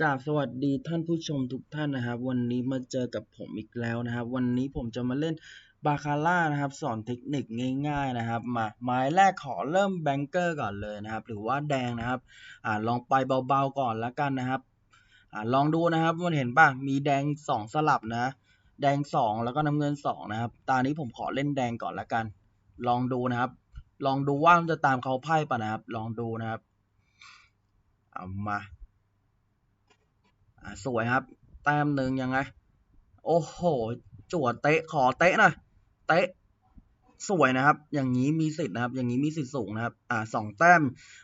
กราบสวัสดีท่านผู้ชมทุกท่านนะครับ วันนี้มาเจอกับผมอีกแล้วนะครับ วันนี้ผมจะมาเล่นบาคาร่านะครับ สอนเทคนิคง่าย ๆนะครับ มาไม้แรกขอเริ่มแบงเกอร์ก่อนเลยนะครับ หรือว่าแดงนะครับอ่าลองไปเบาๆก่อนแล้วกันนะครับอ่าลองดูนะครับมันเห็นป่ะมีแดงสองสลับนะ แดงสองแล้วก็น้ำเงินสองนะครับ ตานี้ผมขอเล่นแดงก่อนแล้วกัน ลองดูนะครับ ลองดูว่ามันจะตามเขาไพ่ป่ะนะครับ ลองดูนะครับเอามา สวยครับ แต้มหนึ่งยังไง โอ้โหจั่วเตะขอเตะหน่อยเตะสวยนะครับ อย่างนี้มีสิทธิ์นะครับ อย่างนี้มีสิทธิ์สูงนะครับ อ่าสองแต้ม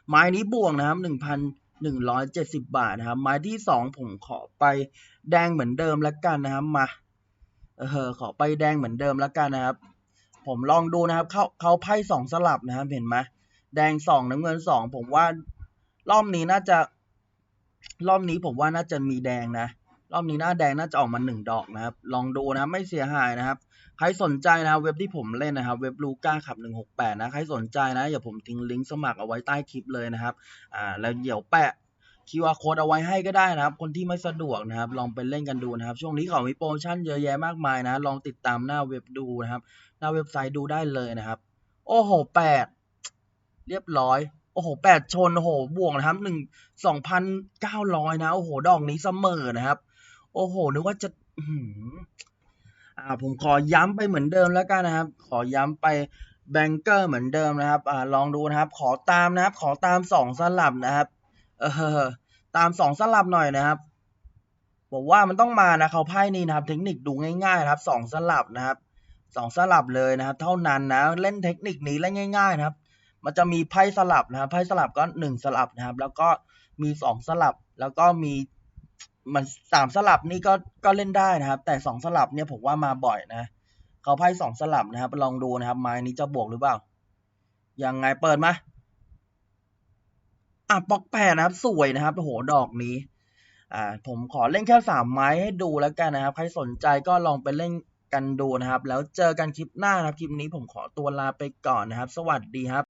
ไม้นี้บวกนะครับหนึ่งพันหนึ่งร้อยเจ็ดสิบาทนะครับ ไม้ที่สองผมขอไปแดงเหมือนเดิมแล้วกันนะครับ มา เออขอไปแดงเหมือนเดิมแล้วกันนะครับ ผมลองดูนะครับเขาเขาไพ่สองสลับนะครับ เห็นไหมแดงสองน้ำเงินสองผมว่ารอบนี้น่าจะ รอบนี้ผมว่าน่าจะมีแดงนะ รอบนี้หน้าแดงน่าจะออกมาหนึ่งดอกนะครับ ลองดูนะไม่เสียหายนะครับ ใครสนใจนะเว็บที่ผมเล่นนะครับ เว็บลูก้าขับหนึ่งหกแปดนะ ใครสนใจนะอย่าผมทิ้งลิงก์สมัครเอาไว้ใต้คลิปเลยนะครับ อ่าแล้วเดี๋ยวแปะ QR code เอาไว้ให้ก็ได้นะครับ คนที่ไม่สะดวกนะครับ ลองไปเล่นกันดูนะครับ ช่วงนี้เขามีโปรโมชั่นเยอะแยะมากมายนะ ลองติดตามหน้าเว็บดูนะครับ หน้าเว็บไซต์ดูได้เลยนะครับ โอ้โหแปดเรียบร้อย โอ้โหแปดชน โอ้โห บวกนะครับหนึ่งสองพันเก้าร้อยนะ โอ้โห ดอกนี้เสมอนะครับ โอ้โห นึกว่าจะอ่า ผมขอย้ำไปเหมือนเดิมแล้วกันนะครับ ขอย้ำไปแบงเกอร์เหมือนเดิมนะครับ อ่า ลองดูนะครับ ขอตามนะครับ ขอตามสองสลับนะครับ เออ ตามสองสลับหน่อยนะครับผมว่ามันต้องมานะเขาไพ่นี่นะครับ เทคนิคดูง่ายๆนะครับสองสลับนะครับสองสลับเลยนะครับ เท่านั้นนะ เล่นเทคนิคนี้เล่นง่าย ๆ นะครับ มันจะมีไพ่สลับนะครับไพ่สลับก็หนึ่งสลับนะครับ แล้วก็มีสองสลับ แล้วก็มีมันสามสลับนี่ก็ก็เล่นได้นะครับ แต่สองสลับเนี่ยผมว่ามาบ่อยนะเขาไพ่สองสลับนะครับลองดูนะครับ ไม้นี้จะบวกหรือเปล่ายังไงเปิดมาอะปอกแปดนะครับ สวยนะครับโอ้โหดอกนี้ อ่า ผมขอเล่นแค่สามไม้ให้ดูแล้วกันนะครับ ใครสนใจก็ลองไปเล่นกันดูนะครับ แล้วเจอกันคลิปหน้านะครับ คลิปนี้ผมขอตัวลาไปก่อนนะครับ สวัสดีครับ